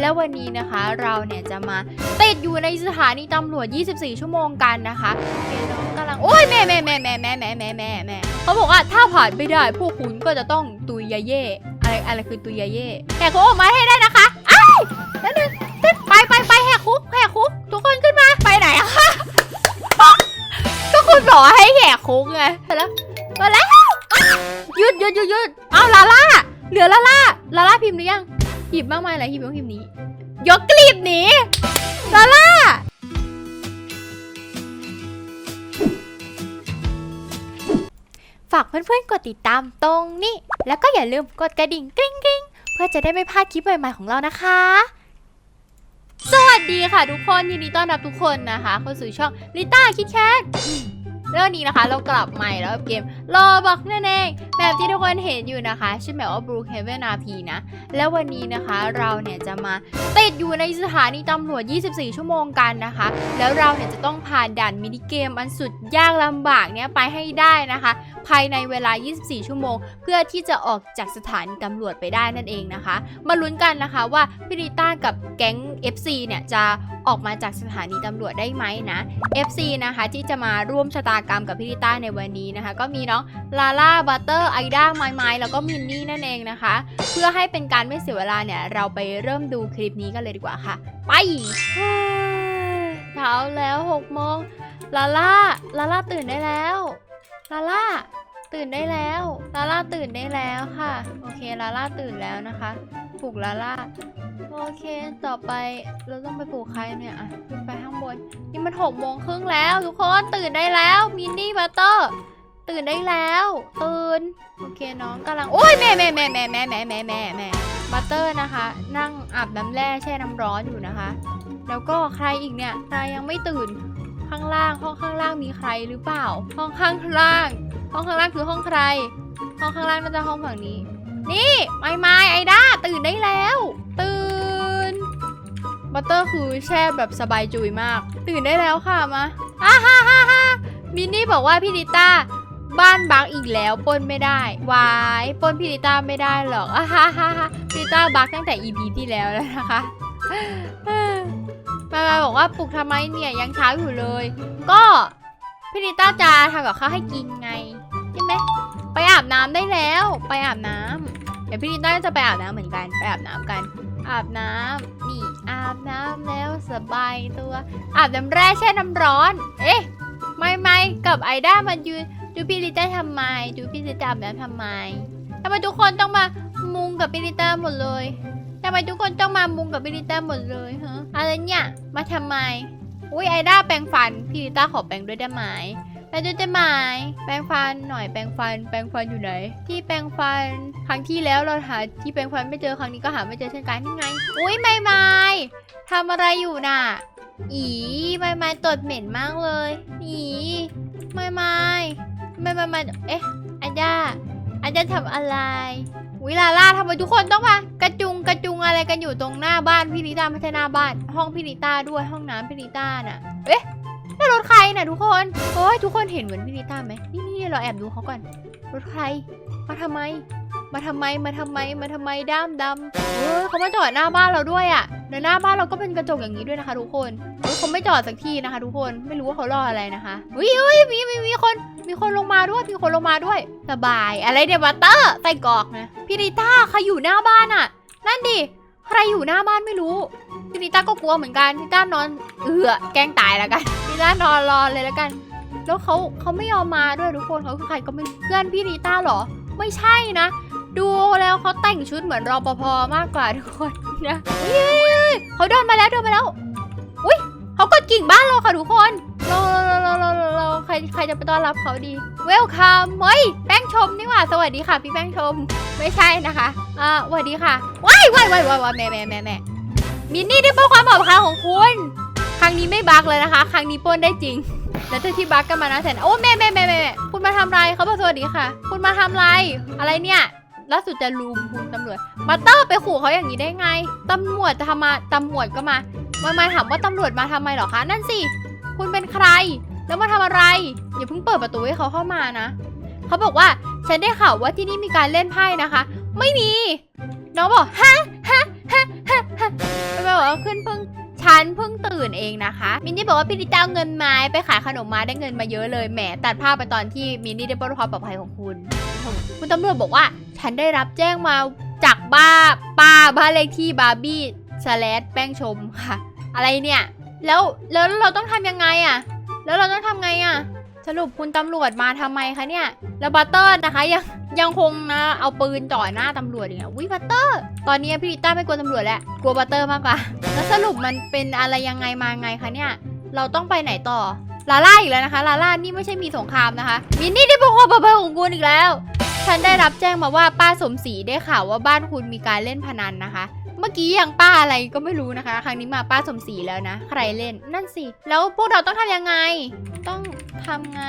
แล้ววันนี้นะคะเราเนี่ยจะมาติดอยู่ในสถานีตำรวจ 24 ชั่วโมงกันนะคะเดี๋ยวน้องกำลังโอ้ยแม่แม่แม่แม่แม่แม่แม่แม่แม่เขาบอกว่าถ้าผ่านไม่ได้พวกคุณก็จะต้องตุยยาเย่อะไรอะไรคือตุยยาเย่แหกคุกออกมาให้ได้นะคะอ้ายนั่นนึงไปไปไปแหกคุกแหกคุกทุกคนขึ้นมาไปไหนอะคะก็คุณบอกว่าให้แหกคุกไงไปแล้วมาแล้วหยุดหยุดหยุดหยุดเอาลาล่าเหลือลาล่าลาล่าพิมพ์หรือยัง หยิบมากมายเลยหยิบต้องพิมพ์นี้ ยกกลีบหนีลาล่าฝากเพื่อนๆกดติดตามตรงนี้ แล้วก็อย่าลืมกดกระดิ่งกริ๊งกริ๊งเพื่อจะได้ไม่พลาดคลิปใหม่ๆของเรานะคะ สวัสดีค่ะทุกคนยินดีต้อนรับทุกคนนะคะเข้าสู่ช่องลิต้าคิดแคท เรื่องนี้นะคะ เรากลับใหม่แล้วกับเกมรอบักนั่นเองแบบที่ทุกคนเห็นอยู่นะคะชื่อแบบว่า Blue Heaven RP นะ แล้ววันนี้นะคะเราเนี่ยจะมาติดอยู่ในสถานีตำรวจ 24 ชั่วโมงกันนะคะ แล้วเราเนี่ยจะต้องผ่านด่านมินิเกมอันสุดยากลำบากเนี่ยไปให้ได้นะคะ ภายในเวลา 24 ชั่วโมง เพื่อที่จะออกจากสถานตำรวจไปได้นั่นเองนะคะ มาลุ้นกันนะคะว่าพี่ริต้ากับแก๊ง FC เนี่ยจะออกมาจากสถานีตำรวจได้ไหมนะ FC นะคะที่จะมาร่วมชะตากรรมกับพี่ริต้าในวันนี้นะคะ ก็มีน้องลาล่าบัตเตอร์ไอด้าไมไมแล้วก็มินนี่นั่นเองนะคะ เพื่อให้เป็นการไม่เสียเวลาเนี่ยเราไปเริ่มดูคลิปนี้กันเลยดีกว่าค่ะ ไปเฮ้ยเช้าแล้ว6โมงลาล่าลาล่าตื่นได้แล้วลาล่า ตื่นได้แล้ว ลาล่าตื่นได้แล้วค่ะ โอเค ลาล่าตื่นแล้วนะคะ ปลุกลาล่า โอเค ต่อไปเราต้องไปปลุกใครเนี่ยอะขึ้นไปข้างบน นี่มันหกโมงครึ่งแล้วทุกคนตื่นได้แล้ว มินนี่บัตเตอร์ ตื่นได้แล้ว ตื่น โอเคน้องกำลัง โอ้ยแม่แม่แม่แม่แม่แม่แม่แม่แม่บัตเตอร์นะคะ นั่งอาบน้ำแร่แช่น้ำร้อนอยู่นะคะ แล้วก็ใครอีกเนี่ยใครยังไม่ตื่น ข้างล่าง ห้องข้างล่างมีใครหรือเปล่า ห้องข้างล่าง ห้องข้างล่างคือห้องใคร ห้องข้างล่างน่าจะห้องฝั่งนี้ นี่ไม้ไม้ไอด้าตื่นได้แล้ว ตื่น บัตเตอร์คือแช่แบบสบายจุยมาก ตื่นได้แล้วค่ะมาอ่าฮ่าฮ่าฮ่ามินนี่บอกว่าพี่ดิต้าบ้านบักอีกแล้วปนไม่ได้วายปนพี่ดิต้าไม่ได้หรอกอ่าฮ่าฮ่าฮ่าพี่ดิต้าบักตั้งแต่ EP ที่แล้วแล้วนะคะ มามาบอกว่าปลุกทำไมเนี่ยยังเช้าอยู่เลย ก็พี่ดิต้าจะทำกับข้าวให้กินไงใช่ไหมไปอาบน้ำได้แล้ว ไปอาบน้ำเดี๋ยวพี่ดิต้าจะไปอาบน้ำเหมือนกันไปอาบน้ำกัน อาบน้ำนี่อาบน้ำแล้วสบายตัว อาบน้ำแร่แช่น้ำร้อน เอ๊ะไม่ไม่กับไอด้ามันยืนดูพี่ลิต้าทำไม ดูพี่ลิต้าอาบน้ำทำไมทำไมทุกคนต้องมามุงกับพี่ลิต้าหมดเลย ทำไมทุกคนต้องมามุงกับพี่ลิต้าหมดเลยฮะอะไรเนี่ย มาทำไม อุ้ยไอด้าแปรงฟัน พี่ลิต้าขอแปรงด้วยได้ไหมแปรงด้วยได้ไหมแปรงฟันหน่อยแปรงฟัน แปรงฟันอยู่ไหน ที่แปรงฟัน ครั้งที่แล้วเราหาที่แปรงฟันไม่เจอครั้งนี้ก็หาไม่เจอเช่นกันนี่ไง อุ้ยไม่ไม่ทำอะไรอยู่น่ะ อีไม่ไม่ตดเหม็นมากเลย อีไม่ไม่ไม่ไม่ไม่เอ๊ะไอาจารย์อาจาทำอะไรวิลาล่าทำไมทุกคนต้องมากระจุ กระจุงอะไรกันอยู่ตรงหน้าบ้านพี่ลิตาไม่ใช่หน้าบ้าน ห้องพี่ลิตาด้วยห้องน้ำพี่ลิตาน่ะเอ๊ะนั่นรถใครน่ะทุกคนโอ้ยทุกคนเห็นเหมือนพี่ลิตาไหมนี่นี่เราแอบดูเขาก่อน รถใครมาทำไม มาทำไมมาทำไมมาทำไมด้ามดำเออเขามาจอดหน้าบ้านเราด้วยอะแล้วหน้าบ้านเราก็เป็นกระจกอย่างนี้ด้วยนะคะ ทุกคนเออเขาไม่จอดสักทีนะคะ ทุกคนไม่รู้ว่าเขารออะไรนะคะอุ้ยอุ้ยมีมีมีคนมีคนลงมาด้วยมีคนลงมาด้วย สบายอะไรเดี๋ยวบัตเตอร์ใส่กอกนะพี่ริต้าใครอยู่หน้าบ้านอะ นั่นดิ ใครอยู่หน้าบ้านไม่รู้พี่ริต้าก็กลัวเหมือนกันพี่ต้านอน เอือแกล้งตายแล้วกันพี่ต้านอนรอเลยแล้วกัน แล้วเขาเขาไม่ยอมมาด้วยทุกคนเขาคือใครก็ไม่เพื่อนพี่ริต้าเหรอ ไม่ใช่นะ ดูแล้วเขาแต่งชุดเหมือนรอปภมากกว่าทุกคนนะเฮ้ยเขาเดินมาแล้วเดินมาแล้ว อุ้ยเขากดกิ่งบ้านเราค่ะทุกคน เราเราเราเราเราใครใครจะไปต้อนรับเขาดี เวลคัมเฮ้ยแป้งชมนี่หว่า สวัสดีค่ะ พี่แป้งชม ไม่ใช่นะคะอ่าสวัสดีค่ะ ว้ายว้ายว้ายว้ายว้ายแม่แม่แม่แม่มินนี่ได้เพื่อความปลอดภัยของคุณ ครั้งนี้ไม่บักเลยนะคะ ครั้งนี้ป้นได้จริง แล้วที่บักกันมานะแสนโอ้แม่แม่แม่แม่คุณมาทำไรเขาบอกสวัสดีค่ะ คุณมาทำไร อะไรเนี่ยล่าสุดจะลุมคุณตำรวจ มาเตอร์ไปขู่เขาอย่างนี้ได้ไง ตำรวจจะทำมาตำรวจก็มา มามาถามว่าตำรวจมาทำไมหรอคะ นั่นสิ คุณเป็นใคร แล้วมาทำอะไร อย่าเพิ่งเปิดประตูให้เขาเข้ามานะ เขาบอกว่าฉันได้ข่าวว่าที่นี่มีการเล่นไพ่นะคะ ไม่มี น้องบอกฮะฮะฮะฮะฮะขึ้นเพิ่งฉันเพิ่งตื่นเองนะคะ มินนี่บอกว่าพี่ลิต้าเอาเงินไมาไปขายขนมมาได้เงินมาเยอะเลยแหมตัดภาพไปตอนที่มินนี่ได้ปลดความปลอดภัยของคุณ คุณตำรวจบอกว่า ฉันได้รับแจ้งมาจากบ้าป้าบ้านเลขที่บาร์บี้สแลดแป้งชมค่ะ อะไรเนี่ย แล้วแล้วเราต้องทำยังไงอะแล้วเราต้องทำไงอะสรุปคุณตำรวจมาทำไมคะเนี่ย แล้วบัตเตอร์นะคะยังยังคงนะเอาปืนจ่อหน้าตำรวจอย่างเงี้ยวิบัตเตอร์ ตอนนี้พี่ลิต้าไม่กลัวตำรวจแล้วกลัวบัตเตอร์มากกว่า แล้วสรุปมันเป็นอะไรยังไงมาไงคะเนี่ย เราต้องไปไหนต่อ ลาล่าอีกแล้วนะคะ ลาล่านี่ไม่ใช่มีสงครามนะคะ มินนี่ได้บอกความปลอดภัยของคุณอีกแล้ว ฉันได้รับแจ้งมาว่าป้าสมศรีได้ข่าวว่าบ้านคุณมีการเล่นพนันนะคะ เมื่อกี้ยังป้าอะไรก็ไม่รู้นะคะ ครั้งนี้มาป้าสมศรีแล้วนะ ใครเล่นนั่นสิ แล้วพวกเราต้องทำยังไง ต้องทำไง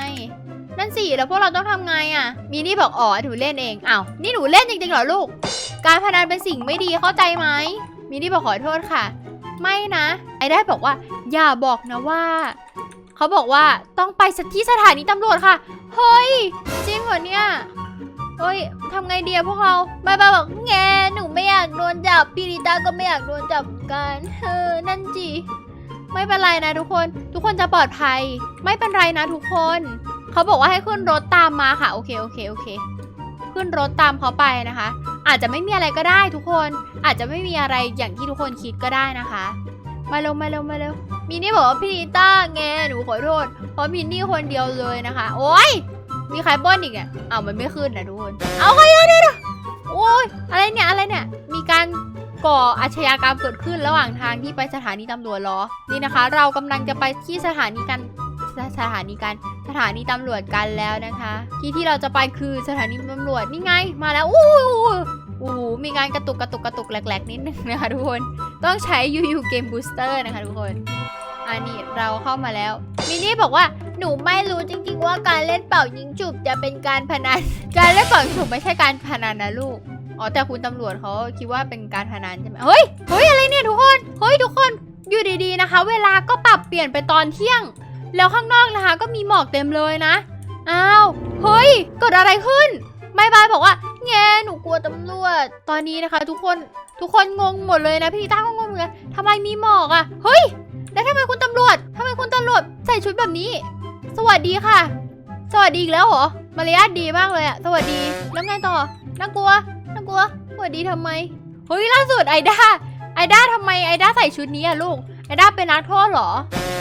นั่นสิ แล้วพวกเราต้องทำไงอะ่ะ มีนี่บอกอ๋อหนูเล่นเองอ้าวนี่หนูเล่นจริงๆเหรอลูก การพนันเป็นสิ่งไม่ดีเข้าใจไหม มีนี่บอกขอโทษค่ะ ไม่นะ ไอ้ได้บอกว่า อย่าบอกนะว่า เขาบอกว่าต้องไปที่สถานีตำรวจค่ะ เฮ้ย จริงเหรอเนี่ย เฮ้ยทำไงดีอะพวกเราบายบายบอกแงหนูไม่อยากโดนจับพี่ริต้าก็ไม่อยากโดนจับกันเออนั่นจีไม่เป็นไรนะทุกคน ทุกคนจะปลอดภัย ไม่เป็นไรนะทุกคน เขาบอกว่าให้ขึ้นรถตามมาค่ะโอเคโอเคโอเค ขึ้นรถตามเขาไปนะคะ อาจจะไม่มีอะไรก็ได้ทุกคน อาจจะไม่มีอะไรอย่างที่ทุกคนคิดก็ได้นะคะ มาเร็วมาเร็วมาเร็วมินนี่บอกว่าพี่ริต้าแงหนูขอโทษเพราะมินนี่คนเดียวเลยนะคะ โอ้ย มีใครบ้นอีกเนี่ยอ้าวมันไม่ขึ้นนะทุกคน เอาใครเนี่ยโอ้ยอะไรเนี่ยอะไรเนี่ย มีการก่ออาชญากรรมเกิดขึ้นระหว่างทางที่ไปสถานีตำรวจหรอ นี่นะคะ เรากำลังจะไปที่สถานีกันสถานีกันสถานีตำรวจกันแล้วนะคะ ที่ที่เราจะไปคือสถานีตำรวจนี่ไงมาแล้วอู้หูอู้หูมีการกระตุกกระตุกกระตุกแหลกๆนิดนึงนะคะทุกคนต้องใช้ UU Game Booster นะคะทุกคนอันนี้เราเข้ามาแล้วมินนี่บอกว่า หนูไม่รู้จริง ๆ ว่าการเล่นเป่ายิงฉุบจะเป็นการพนัน การเล่นเป่ายิงฉุบไม่ใช่การพนันนะลูก อ๋อแต่คุณตำรวจเขาคิดว่าเป็นการพนันใช่ไหมเฮ้ย เฮ้ยอะไรเนี่ยทุกคน เฮ้ยทุกคนอยู่ดีๆนะคะ เวลาก็ปรับเปลี่ยนไปตอนเที่ยง แล้วข้างนอกนะคะ ก็มีหมอกเต็มเลยนะ อ้าว เฮ้ยเกิดอะไรขึ้นบายบายบอกว่าแงหนูกลัวตำรวจ ตอนนี้นะคะ ทุกคนทุกคนงงหมดเลยนะพี่ต้าก็งงเหมือนกันทำไมมีหมอกอะเฮ้ย แล้วทำไมคุณตำรวจทำไมคุณตำรวจใส่ชุดแบบนี้ สวัสดีค่ะ สวัสดีอีกแล้วเหรอ มารยาทดีมากเลยอะสวัสดี แล้วไงต่อ น่ากลัว น่ากลัว สวัสดีทำไม เฮ้ยล่าสุดไอด้า ไอด้าทำไมไอด้าใส่ชุดนี้อะลูก ไอด้าเป็นนักโทษเหรอ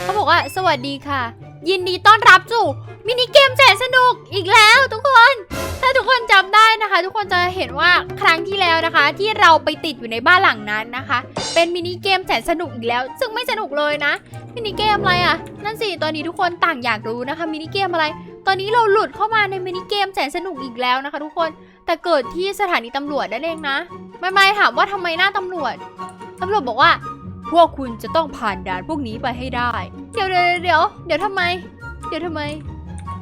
เขาบอกว่า สวัสดีค่ะ ยินดีต้อนรับสู่ มินิเกมแสนสนุกอีกแล้วทุกคน ถ้าทุกคนจำได้นะคะ ทุกคนจะเห็นว่าครั้งที่แล้วนะคะ ที่เราไปติดอยู่ในบ้านหลังนั้นนะคะ เป็นมินิเกมแสนสนุกอีกแล้ว ซึ่งไม่สนุกเลยนะมินิเกมอะไรอะนั่นสิตอนนี้ทุกคนต่างอยากรู้นะคะมินิเกมอะไร ตอนนี้เราหลุดเข้ามาในมินิเกมแสนสนุกอีกแล้วนะคะ ทุกคนแต่เกิดที่สถานีตำรวจนั่นเองนะไม่ไม่ถามว่าทำไมหน้าตำรวจตำรวจบอกว่าพวกคุณจะต้องผ่านด่านพวกนี้ไปให้ได้ เดี๋ยวเดี๋ยวเดี๋ยวเดี๋ยวทำไม เดี๋ยวทำไม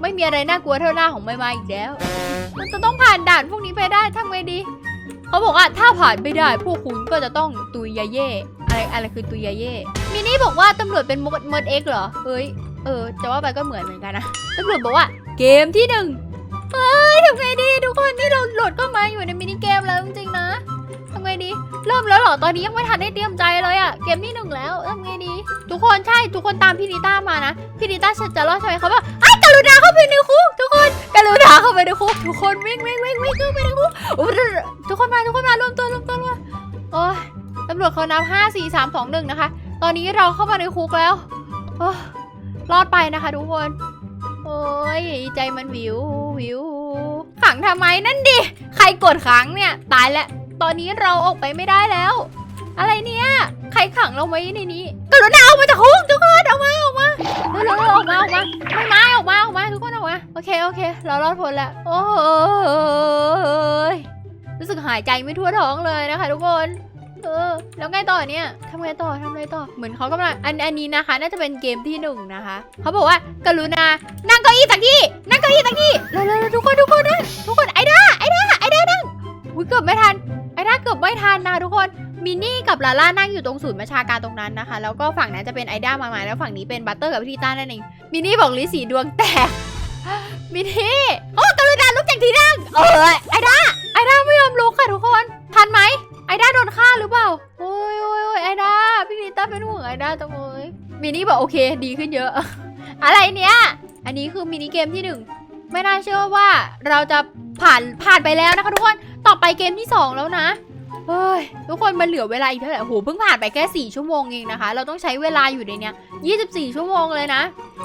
ไม่มีอะไรน่ากลัวเท่าหน้าของไม่มาอีกแล้ว มันจะต้องผ่านด่านพวกนี้ไปได้ทำไงดี เขาบอกว่าถ้าผ่านไม่ได้พวกคุณก็จะต้องตุยยาเย่อะไรอะไรคือตุยยาเย่มินี่บอกว่าตำรวจเป็นมดมดเอ็กเหรอเอ้ยเออจะว่าไปก็เหมือนเหมือนกันนะตำรวจบอกว่า เกมที่หนึ่งเฮ้ยทำไงดีทุกคนนี่เราโหลดเข้ามาอยู่ในมินิเกมแล้วจริงๆนะทำไงดี เริ่มแล้วเหรอตอนนี้ยังไม่ทันได้เตรียมใจเลยอะเกมที่หนึ่งแล้วทำไงดี ทุกคนใช่ทุกคนตามพี่นิต้ามานะพี่นิต้าจะรอดใช่ไหมเขาบอก ไปในคุกทุกคนกรุณาเข้าไปในคุกทุกคนวิ่งวิ่งวิ่งวิ่งเข้าไปในคุกโอ้ทุกคนมาทุกคนมารวมตัวรวมตัวรวมโอ้ยตำรวจเขานับห้าสี่สามสองหนึ่งนะคะ ตอนนี้เราเข้ามาในคุกแล้วโอ้รอดไปนะคะทุกคน โอ้ยใจมันวิววิวขังทำไมนั่นดิ ใครกดขังเนี่ย ตายแล้ว ตอนนี้เราออกไปไม่ได้แล้ว อะไรเนี่ย ใครขังเราไว้ในนี้ กรุณาออกมาจากคุกทุกคนออกมาออกมาเร็วๆออกมาออกมาไม่ไม้ออกมาออกมาทุกคนออกมา โอเคโอเค เรารอดพ้นแล้ว โอ้ยรู้สึกหายใจไม่ทั่วท้องเลยนะคะทุกคนเออแล้วไงต่อเนี่ยทำไงต่อทำไงต่อ เหมือนเขากำลังอันอันนี้นะคะ น่าจะเป็นเกมที่หนึ่งนะคะ เขาบอกว่ากรุณา นั่งเก้าอี้สักที่ นั่งเก้าอี้สักที่ เร็วๆๆทุกคนทุกคนนะ กับลาล่านั่งอยู่ตรงศูนย์บัญชาการตรงนั้นนะคะ แล้วก็ฝั่งนั้นจะเป็นไอด้ามามาแล้วฝั่งนี้เป็นบัตเตอร์กับพี่ต้านั่นเองมินนี่บอกลิสีดวงแตกมินนี่โอ้กรุณาลุกจากที่นั่งเออไอด้าไอด้าไม่ยอมลุกค่ะทุกคนทันไหมไอด้าโดนฆ่าหรือเปล่าโอ้ยโอ้ยโอ้ยไอด้าพี่ลิต้าเป็นห่วงไอด้าจังเลยมินี่บอกโอเคดีขึ้นเยอะ อะไรเนี้ยอันนี้คือมินิเกมที่หนึ่งไม่น่าเชื่อว่าเราจะผ่านผ่านไปแล้วนะคะทุกคนต่อไปเกมที่สองแล้วนะ เฮ้ยทุกคนมันเหลือเวลาอีกเท่าไหร่โหเพิ่งผ่านไปแค่ 4 ชั่วโมงเองนะคะ เราต้องใช้เวลาอยู่ในเนี้ย24 ชั่วโมงเลยนะ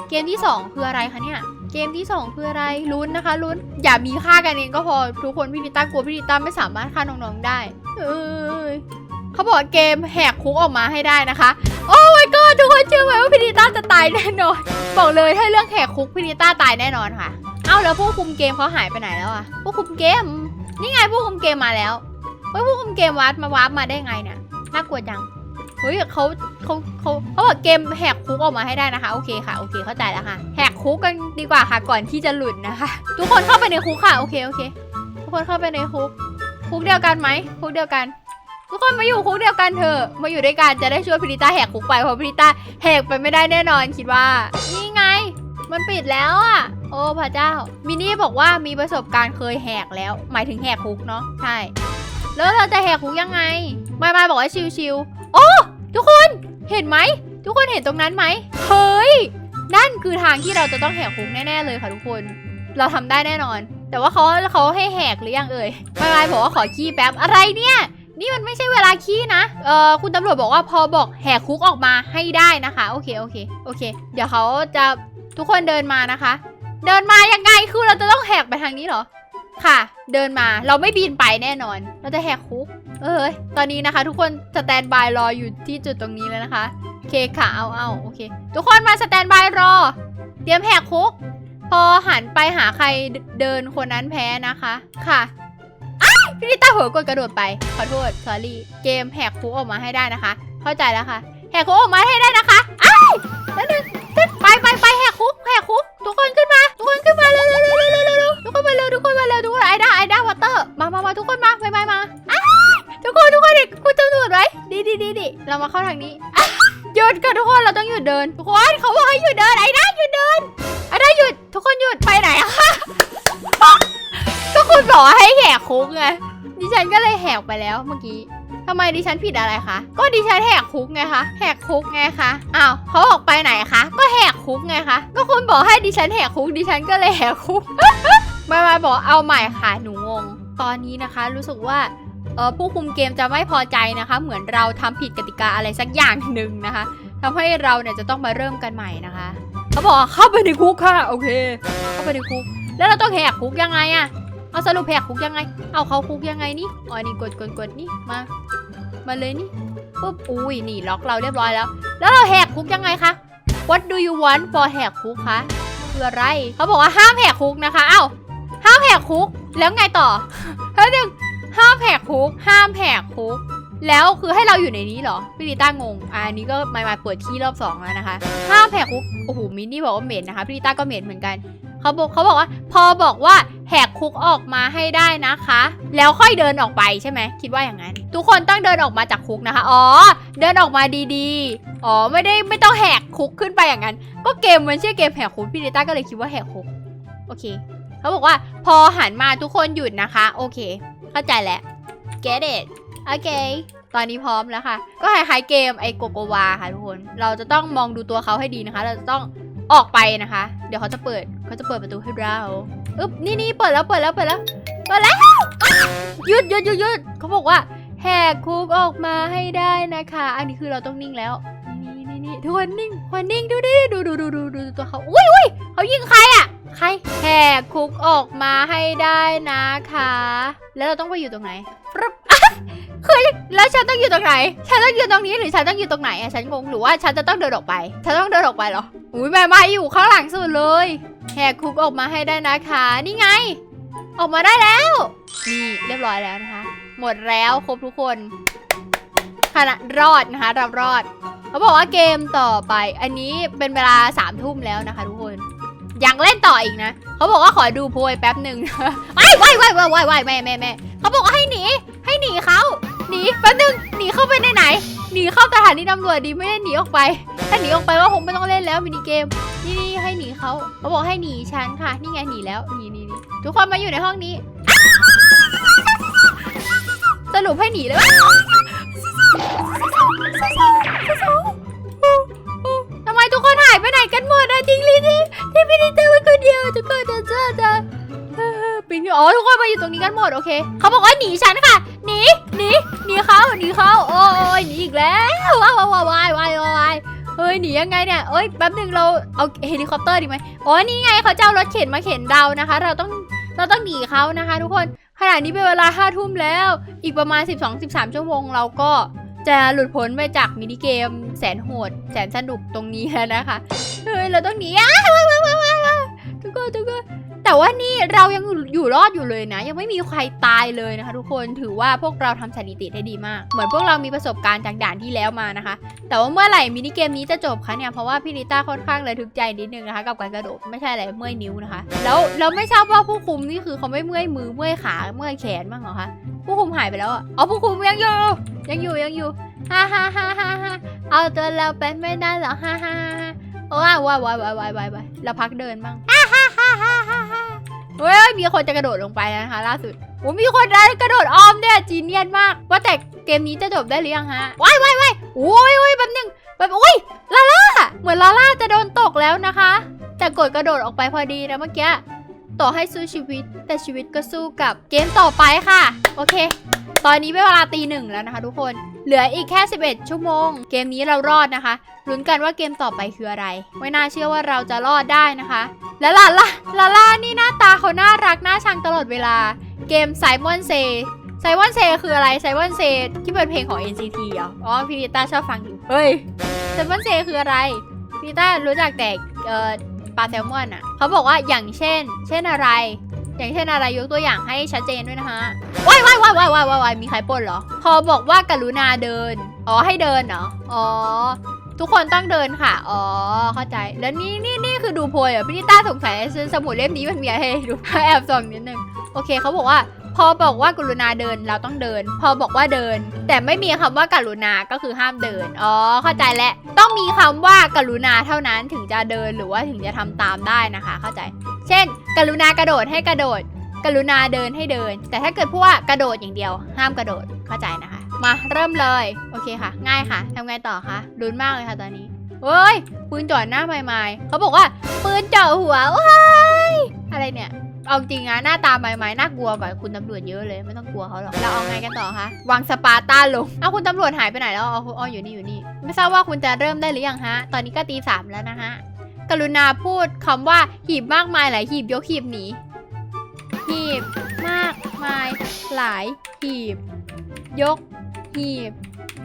เกมที่ 2 คืออะไรคะเนี่ย เกมที่ 2 คืออะไรลุ้นนะคะลุ้น อย่ามีค่ากันเองก็พอทุกคนพี่นิต้ากลัวพี่นิต้าไม่สามารถฆ่าน้องๆได้เอ้ยเขาบอกเกมแหกคุกออกมาให้ได้นะคะ โอ้ my god ทุกคนเชื่อไหมว่าพี่นิต้าจะตายแน่นอน บอกเลยถ้าเรื่องแหกคุกพี่นิต้าตายแน่นอนค่ะ เอ้าแล้วผู้คุมเกมเขาหายไปไหนแล้วอะผู้คุมเกม นี่ไงผู้คุมเกมมาแล้ว เฮ้ยผู้คุมเกมวัดมาวาร์ปมาได้ไงเนี่ยน่ากลัวจังเฮ้ยเขาเขาเขาเขาบอกเกมแหกคุกออกมาให้ได้นะคะ โอเคค่ะ โอเคเข้าใจแล้วค่ะแหกคุกกันดีกว่าค่ะ ก่อนที่จะหลุดนะคะ ทุกคนเข้าไปในคุกค่ะโอเคโอเค ทุกคนเข้าไปในคุก คุกเดียวกันไหมคุกเดียวกัน ทุกคนมาอยู่คุกเดียวกันเถอะมาอยู่ด้วยกันจะได้ช่วยพิริต้าแหกคุกไปเพราะพิริต้าแหกไปไม่ได้แน่นอนคิดว่า นี่ไง มันปิดแล้วอะ โอ้พระเจ้ามินี่บอกว่ามีประสบการณ์เคยแหกแล้ว หมายถึงแหกคุกเนาะใช่ แล้วเราจะแหกคุกยังไงมายมายบอกว่าชิวๆโอ้ทุกคนเห็นไหม ทุกคนเห็นตรงนั้นไหมเฮ้ยนั่นคือทางที่เราจะต้องแหกคุกแน่ๆเลยค่ะทุกคน เราทำได้แน่นอน แต่ว่าเขาเขาให้แหกหรือยังเอ่ยมายมายบอกว่าขอขี้แป๊บอะไรเนี่ยนี่มันไม่ใช่เวลาขี้นะ เออคุณตำรวจบอกว่าพอบอกแหกคุกออกมาให้ได้นะคะ โอเค โอเค โอเค เดี๋ยวเขาจะทุกคนเดินมานะคะ เดินมายังไง คือเราจะต้องแหกไปทางนี้เหรอ ค่ะ เดินมาเราไม่บินไปแน่นอน เราจะแหกคุก เอ้ยตอนนี้นะคะ ทุกคนสแตนบายรออยู่ที่จุดตรงนี้แล้วนะคะโอเคค่ะเอาเอาโอเค ทุกคนมาสแตนบายรอ เตรียมแหกคุก พอหันไปหาใครเดินคนนั้นแพ้นะคะค่ะพี่ลิต้าหัวกดกระโดดไป ขอโทษสอรี่เกมแหกคุกออกมาให้ได้นะคะ เข้าใจแล้วค่ะ แหกคุกออกมาให้ได้นะคะอ้ายแล้วนึง ทุกคนมาไปไปมาอ้าทุกคนทุกคนเด็กคุณตำรวจไว้ดีดีดีดีเรามาเข้าทางนี้หยุดกันทุกคนเราต้องหยุดเดินทุกคนเขาบอกให้หยุดเดินไอด้าหยุดเดินไอด้าหยุดทุกคนหยุดไปไหนอะคะก็คุณบอกให้แหกคุกไงดิฉันก็เลยแหกไปแล้วเมื่อกี้ทำไมดิฉันผิดอะไรคะ ก็ดิฉันแหกคุกไงคะ แหกคุกไงคะ อ้าวเขาออกไปไหนคะ ก็แหกคุกไงคะ ก็คุณบอกให้ดิฉันแหกคุก ดิฉันก็เลยแหกคุกมามาบอกเอาใหม่ค่ะ หนู ตอนนี้นะคะ รู้สึกว่าเออผู้คุมเกมจะไม่พอใจนะคะ เหมือนเราทำผิดกติกาอะไรสักอย่างหนึ่งนะคะทำให้เราเนี่ยจะต้องมาเริ่มกันใหม่นะคะเขาบอกเข้าไปในคุกค่ะโอเค เข้าไปในคุก แล้วเราต้องแหกคุกยังไงอะเอาสรุปแหกคุกยังไง เอาเขาคุกยังไงนี่อ๋อนี่กดกดกดนี่มา มาเลยนี่ปุ๊บอุ้ยนี่ล็อกเราเรียบร้อยแล้ว แล้วเราแหกคุกยังไงคะ What do you want for แหกคุกคะคืออะไรเขาบอกว่าห้ามแหกคุกนะคะ เอ้า ห้ามแหกคุก แล้วไงต่อเฮ้ยหนึ่งห้ามแหกคุก ห้ามแหกคุก แล้วคือให้เราอยู่ในนี้เหรอ พี่ลิต้างง อันนี้ก็มามาเปิดที่รอบสองแล้วนะคะ ห้ามแหกคุก โอ้โห มินนี่บอกว่าเหม็นนะคะ พี่ลิต้าก็เหม็นเหมือนกันเขาบอกเขาบอกว่า พอบอกว่าแหกคุกออกมาให้ได้นะคะ แล้วค่อยเดินออกไปใช่ไหม คิดว่าอย่างนั้น ทุกคนต้องเดินออกมาจากคุกนะคะ อ๋อ เดินออกมาดีๆ อ๋อ ไม่ได้ไม่ต้องแหกคุกขึ้นไปอย่างนั้น ก็เกมมันชื่อเกมแหกคุก พี่เดต้าก็เลยคิดว่าแหกคุก โอเค เขาบอกว่าพอหันมาทุกคนหยุดนะคะ โอเค เข้าใจแล้ว get it โอเค ตอนนี้พร้อมแล้วค่ะ ก็คล้ายๆเกมไอโกโกวาค่ะทุกคน เราจะต้องมองดูตัวเขาให้ดีนะคะ เราจะต้องออกไปนะคะ เดี๋ยวเขาจะเปิดเขาจะเปิดประตูให้เราอึ๊บนี่นี่เปิดแล้วเปิดแล้วเปิดแล้วเปิดแล้วหยุดหยุดหยุดหยุดเขาบอกว่าแหกคุกออกมาให้ได้นะคะ อันนี้คือเราต้องนิ่งแล้ว นี่นี่นี่ทุกคนนิ่งทุกคนนิ่งดูดิดูดูดูดูดูดูตัวเขาอุ้ยอุ้ยเขายิงใครอะ ใครแหกคุกออกมาให้ได้นะคะ แล้วเราต้องไปอยู่ตรงไหนปึ๊บอะคือแล้วฉันต้องอยู่ตรงไหน ฉันต้องอยู่ตรงนี้หรือฉันต้องอยู่ตรงไหนอะฉันงงหรือว่าฉันจะต้องเดินออกไป ฉันต้องเดินออกไปเหรอ อุ้ยแม่มาอยู่ข้างหลังสุดเลย แหกคุกออกมาให้ได้นะคะ นี่ไง ออกมาได้แล้ว นี่เรียบร้อยแล้วนะคะ หมดแล้วครบทุกคนขณะรอดนะคะเรารอด เขาบอกว่าเกมต่อไป อันนี้เป็นเวลาสามทุ่มแล้วนะคะทุกคน ยังเล่นต่ออีกนะเขาบอกว่าขอดูโพยแป๊บหนึ่งไอ้ไว้ไว้ไว้ไว้ไว้แม่แม่แม่เขาบอกว่าให้หนี ให้หนีเขาหนีแป๊บหนึ่งหนีเข้าไปในไหน หนีเข้าสถานีตำรวจดีไม่ได้หนีออกไป ถ้าหนีออกไปก็คงไม่ต้องเล่นแล้วมินิเกม นี่นี่ให้หนีเขาเขาบอกให้หนีฉันค่ะ นี่ไงหนีแล้วหนีหนีหนีทุกคนมาอยู่ในห้องนี้ สรุปให้หนีเลย กันหมดอะจริงลิที่ที่พี่นิเตอคนเดียวทุกคนจะเจอจะปีนอ๋อทุกคนมาอยู่ตรงนี้กันหมดโอเค เขาบอกว่าหนีฉันค่ะหนีหนีหนีเขาหนีเขาโอ้ยหนีอีกแล้วว้าวว้าวว้าววาวเฮ้ยหนียังไงเนี่ยเอ้ยแป๊บหนึ่งเราเอาเฮลิคอปเตอร์ดีไหมโอ้ยนี่ไงเขาเจ้ารถเข็นมาเข็นเรานะคะ เราต้องเราต้องหนีเขานะคะ ทุกคนขณะนี้เป็นเวลาห้าทุ่มแล้ว อีกประมาณ 12-13 ชั่วโมงเราก็ จะหลุดพ้นไปจากมินิเกม แสนโหด แสนสนุกตรงนี้แล้วนะคะ เฮ้ย เราต้องหนีอ้าวว้าวว้าวว้าวว้าทุกคนทุกคน แต่ว่านี่เรายังอยู่รอดอยู่เลยนะ ยังไม่มีใครตายเลยนะคะ ทุกคนถือว่าพวกเราทำสถิติได้ดีมาก เหมือนพวกเรามีประสบการณ์จากด่านที่แล้วมานะคะ แต่ว่าเมื่อไหร่มินิเกมนี้จะจบคะเนี่ยเพราะว่าพี่ลิต้าค่อนข้างระทึกใจนิดนึงนะคะ กับการกระโดดไม่ใช่อะไรเมื่อยนิ้วนะคะ แล้วเราไม่ทราบว่าผู้คุมนี่คือเขาไม่เมื่อยมือเมื่อยขาเมื่อยแขนบ้างเหรอคะผู้คุมหายไปแล้วอ๋อผู้คุมยังอยู่ยังอยู่ยังอยู่ฮ่าฮ่าฮ่าฮ่าฮ่าเอาตัวเราไปไม่ได้หรอฮ่าฮ่าฮ่าว้าวว้าวว้าวว้าวว้าวว้าวเราพักเดินบ้างฮ่าฮ่าฮ่าฮ่า เฮ้ยมีคนจะกระโดดลงไปนะคะ ล่าสุดโอ้มีคนได้กระโดดอ้อมเนี่ยจีเนียนมาก ว่าแต่เกมนี้จะจบได้หรือยังฮะว้ายว้ายว้ายโอ้ยโอ้ยแบบนึงแบบอุ้ยลาล่าเหมือนลาล่าจะโดนตกแล้วนะคะ แต่กดกระโดดออกไปพอดีนะเมื่อกี้ต่อให้สู้ชีวิตแต่ชีวิตก็สู้กับเกมต่อไปค่ะ โอเค ตอนนี้เป็นเวลาตีหนึ่งแล้วนะคะทุกคน เหลืออีกแค่ 11 ชั่วโมง เกมนี้เรารอดนะคะ ลุ้นกันว่าเกมต่อไปคืออะไร ไม่น่าเชื่อว่าเราจะรอดได้นะคะ และลาล่าลาล่านี่หน้าตาเขาน่ารักน่าชังตลอดเวลา เกมไซมอนเซไซมอนเซคืออะไรไซมอนเซที่เป็นเพลงของ NCT เหรอ อ๋อ พี่วิต้าชอบฟังอยู่ เฮ้ยไซมอนเซคืออะไร พี่ต้ารู้จักแต่เอ่อปลาแซลมอนอะ เขาบอกว่าอย่างเช่น เช่นอะไร อย่างเช่นอะไรยกตัวอย่างให้ชัดเจนด้วยนะคะว้ายว้ายว้ายว้ายว้ายว้ายมีใครปนเหรอ พอบอกว่ากรุณาเดิน อ๋อให้เดินเหรอ อ๋อ ทุกคนต้องเดินค่ะ อ๋อ เข้าใจ แล้วนี่นี่นี่คือดูโพยเหรอพี่นิต้าสงสัยสมุดเล่มนี้มันมีอะไรให้ดูแอบส่องนิดนึง โอเคเขาบอกว่า พอบอกว่ากรุณาเดินเราต้องเดิน พอบอกว่าเดิน แต่ไม่มีคำว่ากรุณา ก็คือห้ามเดิน อ๋อ เข้าใจแล้วต้องมีคำว่ากรุณาเท่านั้นถึงจะเดินหรือว่าถึงจะทำตามได้นะคะ เข้าใจ เช่น กรุณากระโดดให้กระโดด กรุณาเดินให้เดิน แต่ถ้าเกิดพูดว่ากระโดดอย่างเดียว ห้ามกระโดดเข้าใจนะคะ มาเริ่มเลย โอเคค่ะ ง่ายค่ะทำไงต่อคะลุ้นมากเลยค่ะตอนนี้เฮ้ยปืนจ่อหน้าไม้ๆเขาบอกว่าปืนจ่อหัวว้ายอะไรเนี่ยเอาจริงนะหน้าตาไม้ไม้น่ากลัวกว่าคุณตำรวจเยอะเลยไม่ต้องกลัวเขาหรอกเราเอาไงกันต่อคะวางสปาร์ต้าลงเอาคุณตำรวจหายไปไหนแล้วเอ๋ออ๋ออยู่นี่อยู่นี่ ไม่ทราบว่าคุณจะเริ่มได้หรือยังฮะ ตอนนี้ก็ตีสามแล้วนะฮะ กรุณาพูดคำว่าหีบมากมายหลายหีบยกหีบหนีหีบมากมายหลายหีบ ยกหีบ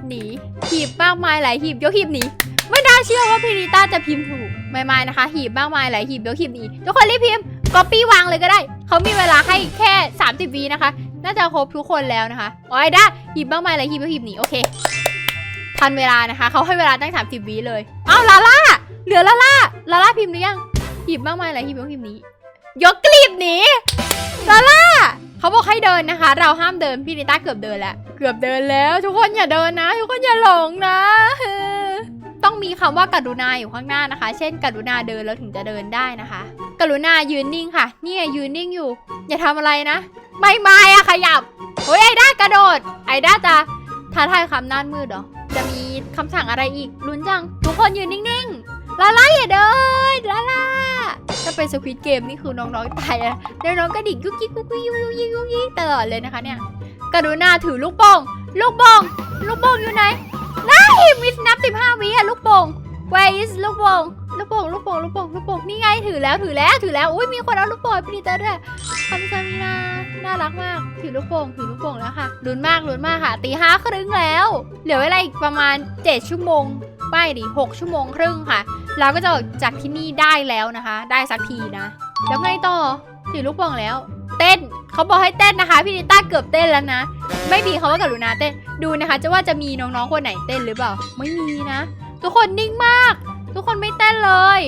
หนีหีบมากมายหลายหีบยกหีบหนีไม่น่าเชื่อว่าพี่ริต้าจะพิมพ์ถูกไม่ไม่นะคะ หีบมากมายหลายหีบยกหีบหนีทุกคนรีบพิมพ์ก๊อปปี้วางเลยก็ได้ เขามีเวลาให้แค่ 30วีนะคะ น่าจะครบทุกคนแล้วนะคะโอ้ยได้หีบบ้างไหมอะไรหีบยกหีบหนีโอเคทันเวลานะคะ เขาให้เวลาตั้ง30วีเลย เอ้าลาล่า เหลือลาล่าลาล่าพิมพ์หรือยังหีบบ้างไหมอะไรหีบก็หีบหนียกกลีบหนีลาล่าเขาบอกให้เดินนะคะ เราห้ามเดินพี่นิต้าเกือบเดินแล้วเกือบเดินแล้ว ทุกคนอย่าเดินนะ ทุกคนอย่าหลงนะต้องมีคำว่ากรุณาอยู่ข้างหน้านะคะ เช่นกรุณาเดินแล้วถึงจะเดินได้นะคะกรุณายืนนิ่งค่ะ เนี่ยยืนนิ่งอยู่ อย่าทำอะไรนะไม่ไม่อะขยับเฮ้ยไอด้ากระโดด ไอด้าจะท้าทายคำน่านมืดเหรอจะมีคำสั่งอะไรอีกลุ้นจัง ทุกคนยืนนิ่ง ลาล่าอย่าเดินลาล่าถ้าเป็นสควิตเกมนี่คือน้องๆตายอะแล้วน้องก็ดิ่งกุ๊กกิ๊กกุ๊กกิ๊กกุ๊กกิ๊กกุ๊กกิ๊กตลอดเลยนะคะเนี่ยกรุณาถือลูกโป่งลูกโป่งลูกโป่งอยู่ไหนน่าหิมิสนับ15วิอะลูกโป่ง Where is ลูกโป่ง ลูกโป่งลูกโป่งลูกโป่งลูกโป่งนี่ไงถือแล้วถือแล้วถือแล้วอุ้ยมีคนเอาลูกโป่งไปดีเตอร์ด้วยคำซามินาน่ารักมากถือลูกโป่งถือลูกโป่งแล้วค่ะลุ้นมากลุ้นมากค่ะตีห้าครึ่งแล้วเหลือเวลาอีกประมาณ 7 ชั่วโมงไม่ดิ6ชั่วโมงครึ่งค่ะ เราก็จะออกจากที่นี่ได้แล้วนะคะ ได้สักทีนะ แล้วไงต่อถือลูกโป่งแล้ว เต้นเขาบอกให้เต้นนะคะพี่นิต้าเกือบเต้นแล้วนะไม่มีคำว่ากรุณาเต้นดูนะคะ จะว่าจะมีน้องๆคนไหนเต้นหรือเปล่า ไม่มีนะ ทุกคนนิ่งมาก ทุกคนไม่เต้นเลย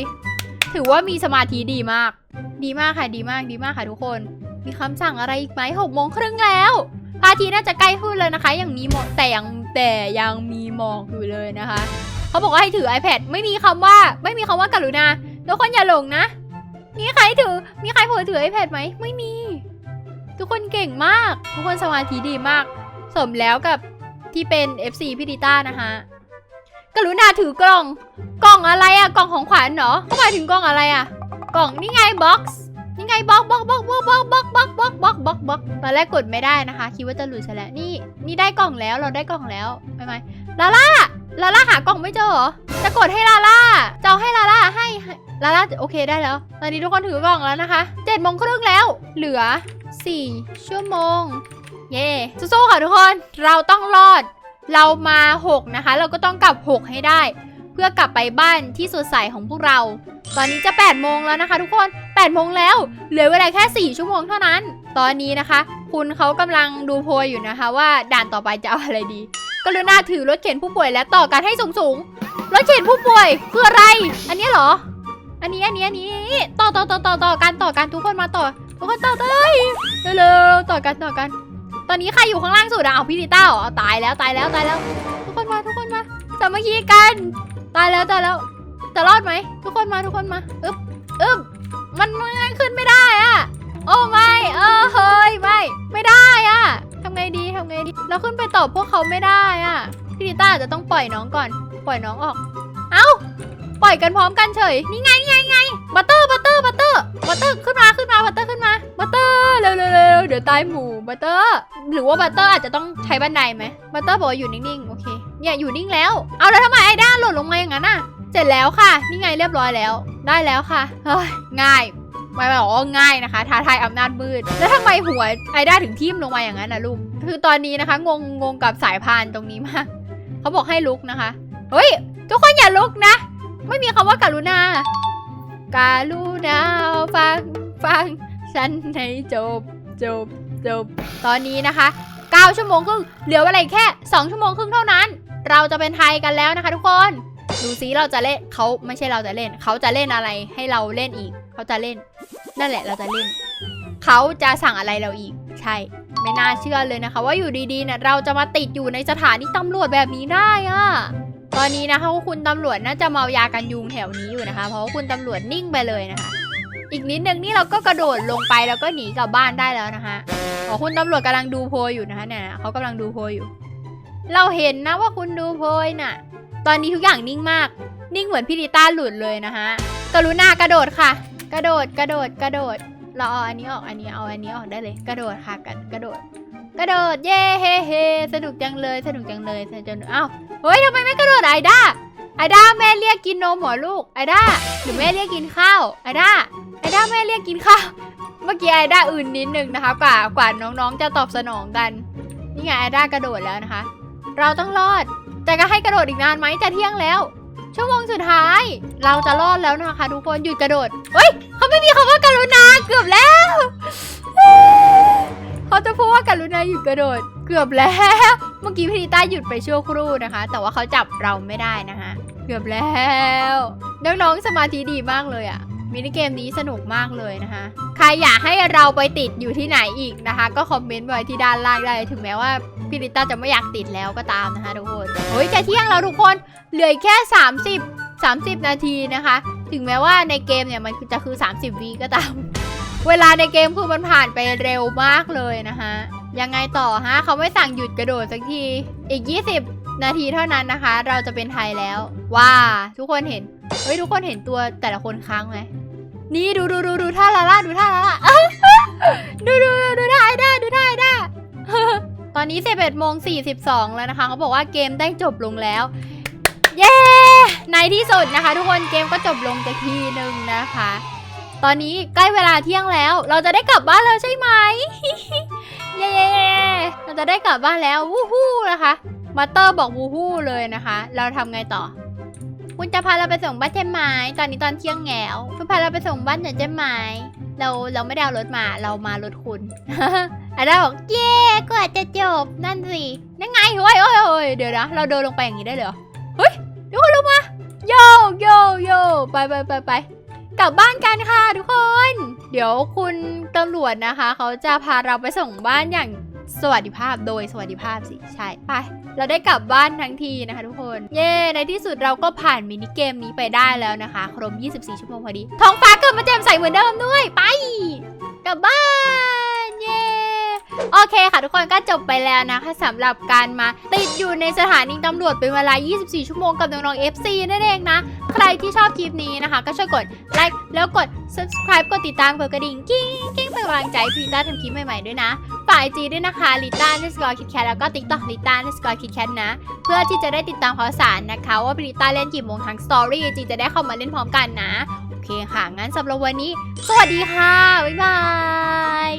ถือว่ามีสมาธิดีมาก ดีมากค่ะ ดีมาก ดีมากค่ะทุกคน มีคำสั่งอะไรอีกไหมหกโมงครึ่งแล้วพาทิตย์น่าจะใกล้ขึ้นแล้วนะคะ ยังมีหมอกแต่ยังแต่ยังมีหมอกอยู่เลยนะคะ เขาบอกว่าให้ถือ iPad ไม่มีคำว่า ไม่มีคำว่ากรุณาทุกคนอย่าหลงนะ มีใครถือ มีใครเผลอถือ iPad ไหม ไม่มี ทุกคนเก่งมาก ทุกคนสมาธิดีมาก สมแล้วกับที่เป็น FC พี่ดิต้านะคะ กรุณาถือกล่อง กล่องอะไรอะกล่องของขวัญเหรอเขาหมายถึงกล่องอะไรอะกล่องนี่ไงบ็อกซ์ยังไงบล็อกบล็อกบล็อกบล็อกบล็อกบล็อกบล็อกบล็อกบล็อกบล็อกบล็อกตอนแรกกดไม่ได้นะคะ คิดว่าจะหลุดซะแล้วนี่นี่ได้กล่องแล้วเราได้กล่องแล้วไปไหมลาล่าลาล่าหากล่องไม่เจอเหรอจะกดให้ลาล่าจะเอาให้ลาล่าให้ให้ลาล่าโอเคได้แล้วตอนนี้ทุกคนถือกล่องแล้วนะคะเจ็ดโมงครึ่งแล้ว เหลือสี่ชั่วโมง เย่สู้ๆค่ะทุกคน เราต้องรอด เรามาหกนะคะ เราก็ต้องกลับหกให้ได้ เพื่อกลับไปบ้านที่สดใสของพวกเรา ตอนนี้จะ 8 โมงแล้วนะคะ ทุกคน 8 โมงแล้ว เหลือเวลาแค่ 4 ชั่วโมงเท่านั้น ตอนนี้นะคะ คุณเขากำลังดูโพยอยู่นะคะ ว่าด่านต่อไปจะเอาอะไรดี กรุณาถือรถเข็นผู้ป่วยและต่อกันให้สูงๆ รถเข็นผู้ป่วยคืออะไร อันนี้เหรอ อันนี้อันนี้อันนี้ต่อต่อต่อต่อต่อกันต่อกันทุกคนมาต่อทุกคนต่อเลยเร็วๆต่อกันต่อกัน ตอนนี้ใครอยู่ข้างล่างสุดอะเอาพี่ดิต้าเหรอาตายแล้วตายแล้วตายแล้ว ทุกคนมาทุกคนมาสามัคคีกัน ตายแล้วตายแล้วจะรอดไหมทุกคนมาทุกคนมาอึ๊บอึ๊บมันมันขึ้นไม่ได้อะโอ้ไม่เออเฮ้ยไม่ไม่ได้อะทำไงดีทำไงดีเราขึ้นไปตอบพวกเขาไม่ได้อะพี่ดิต้าอาจจะต้องปล่อยน้องก่อน ปล่อยน้องออก เอ้าปล่อยกันพร้อมกันเฉยนี่ไงนี่ไงไงบัตเตอร์บัตเตอร์บัตเตอร์บัตเตอร์ขึ้นมาขึ้นมาบัตเตอร์ขึ้นมา บัตเตอร์เร็วเร็วเร็วเดี๋ยวตายหมูบัตเตอร์หรือว่าบัตเตอร์อาจจะต้องใช้บันไดไหมบัตเตอร์บอกอยู่นิ่งๆโอเคเนี่ยอยู่นิ่งแล้วเอาแล้วทำไมไอ้ด้าหล่นลงมาอย่างนั้นอะเสร็จแล้วค่ะ นี่ไงเรียบร้อยแล้ว ได้แล้วค่ะเฮ้ยง่ายไม่บอกว่าง่ายนะคะท้าทายอำนาจมืดแล้วทำไมหัวไอด้าถึงทิ่มลงมาอย่างนั้นนะลูกคือตอนนี้นะคะ งงงงกับสายพานตรงนี้มากเขาบอกให้ลุกนะคะเฮ้ยทุกคนอย่าลุกนะ ไม่มีคำว่าการุณาการุณาฟังฟัง ฉันให้จบจบจบตอนนี้นะคะ 9 ชั่วโมงครึ่งเหลือเวลาแค่ 2 ชั่วโมงครึ่งเท่านั้น เราจะเป็นไทยกันแล้วนะคะทุกคน ดูซิเราจะเล่นเขาไม่ใช่เราจะเล่น เขาจะเล่นอะไรให้เราเล่นอีก เขาจะเล่น นั่นแหละเราจะเล่น เขาจะสั่งอะไรเราอีก ใช่ ไม่น่าเชื่อเลยนะคะ ว่าอยู่ดีๆเนี่ยเราจะมาติดอยู่ในสถานีตำรวจแบบนี้ได้อะตอนนี้นะคะคุณตำรวจน่าจะเมายากันยุงแถวนี้อยู่นะคะ เพราะว่าคุณตำรวจนิ่งไปเลยนะคะ อีกนิดนึงนี่เราก็กระโดดลงไปแล้วก็หนีกลับบ้านได้แล้วนะคะอ๋อคุณตำรวจกำลังดูโพยอยู่นะคะเนี่ยเขากำลังดูโพยอยู่ เราเห็นนะว่าคุณดูโพยน่ะ ตอนนี้ทุกอย่างนิ่งมาก นิ่งเหมือนพี่ดิต้าหลุดเลยนะคะกรุณากระโดดค่ะ กระโดดกระโดดกระโดด เราเอาอันนี้ออกอันนี้เอาอันนี้ออกได้เลย กระโดดค่ะกระกระโดด กระโดดเย่เฮเฮสนุกจังเลยสนุกจังเลยสนุกจังเลยอ้าวเฮ้ยทำไมไม่กระโดดไอด้า ไอด้าแม่เรียกกินนมเหรอลูกไอด้าหรือแม่เรียกกินข้าวไอด้าไอด้าแม่เรียกกินข้าวเมื่อกี้ไอด้าอื่นนิดนึงนะคะกว่ากว่าน้องๆจะตอบสนองกันนี่ไงไอด้ากระโดดแล้วนะคะ เราต้องรอดแต่ก็ให้กระโดดอีกนานไหมจะเที่ยงแล้ว ชั่วโมงสุดท้าย เราจะรอดแล้วนะคะ ทุกคนหยุดกระโดดเฮ้ยเขาไม่มีคำว่าการุณาเกือบแล้วเขาจะพูดว่าการุณาหยุดกระโดด เกือบแล้ว เมื่อกี้พี่ดิต้าหยุดไปชั่วครู่นะคะ แต่ว่าเขาจับเราไม่ได้นะคะเกือบแล้วน้องๆสมาธิดีมากเลยอะมินิเกมนี้สนุกมากเลยนะคะ ใครอยากให้เราไปติดอยู่ที่ไหนอีกนะคะ ก็คอมเมนต์ไว้ที่ด้านล่างได้ ถึงแม้ว่าพี่ดิต้าจะไม่อยากติดแล้วก็ตามนะคะทุกคนเฮ้ยจะเที่ยงแล้วทุกคน เหลือแค่ 30 30 นาทีนะคะ ถึงแม้ว่าในเกมเนี่ยมันจะคือ 30วิก็ตาม เวลาในเกมคือมันผ่านไปเร็วมากเลยนะคะ ยังไงต่อฮะเขาไม่สั่งหยุดกระโดดสักที อีก 20 นาทีเท่านั้นนะคะ เราจะเป็นไทยแล้ว ว้า ทุกคนเห็น เฮ้ย ทุกคนเห็นตัวแต่ละคนค้างไหม นี่ดูดูดูดูท่าลาล่าดูท่าลาล่าดูดูดูดูท่าไอด้าดูท่าไอด้าตอนนี้11โมง42 แล้วนะคะ เขาบอกว่าเกมได้จบลงแล้ว เย้ ในที่สุดนะคะ ทุกคนเกมก็จบลงจากทีหนึ่งนะคะ ตอนนี้ใกล้เวลาเที่ยงแล้ว เราจะได้กลับบ้านแล้วใช่ไหม เย้เราจะได้กลับบ้านแล้ววู้ฮู้นะคะมาเตอร์บอกวู้ฮู้เลยนะคะ เราทำไงต่อ คุณจะพาเราไปส่งบ้านใช่ไหมตอนนี้ตอนเที่ยงแล้วคุณพาเราไปส่งบ้านหน่อยใช่ไหมเราเราไม่ได้เอารถมาเรามารถคุณอาด้าบอกเย้กว่าจะจบนั่นสินั่นไงเฮ้ยเฮ้ยเฮ้ยเดี๋ยวนะเราเดินลงไปอย่างนี้ได้เลยเหรอเฮ้ยทุกคนลงมาโยโยโยไปไปไปไป กลับบ้านกันค่ะทุกคน เดี๋ยวคุณตำรวจนะคะ เขาจะพาเราไปส่งบ้านอย่างสวัสดิภาพโดยสวัสดิภาพสิ ใช่ ไป เราได้กลับบ้านทั้งทีนะคะทุกคน เย้ในที่สุดเราก็ผ่านมินิเกมนี้ไปได้แล้วนะคะ ครบ 24 ชั่วโมงพอดี ท้องฟ้าเกิดมาแจ่มใสเหมือนเดิมด้วย ไป กลับบ้าน เย้ โอเคค่ะทุกคนก็จบไปแล้วนะคะสำหรับการมาติดอยู่ในสถานีตำรวจเป็นเวลา 24 ชั่วโมงกับน้องๆ FC นั่นเองนะ ใครที่ชอบคลิปนี้นะคะ ก็ช่วยกดไลค์แล้วกด subscribe กดติดตามกดกระดิ่งกิ้งกิ้งเป็นกำลังใจพีต้าทำคลิปใหม่ๆด้วยนะฝ่ายจีด้วยนะคะลิต้าในสกอร์คิดแคทแล้วก็ติ๊กต็อกลิต้าในสกอร์คิดแคทนะ เพื่อที่จะได้ติดตามข่าวสารนะคะ ว่าพิลิต้าเล่นกี่โมงทางสตอรี่จีจะได้เข้ามาเล่นพร้อมกันนะ โอเคค่ะงั้นสำหรับวันนี้ สวัสดีค่ะ บ๊ายบาย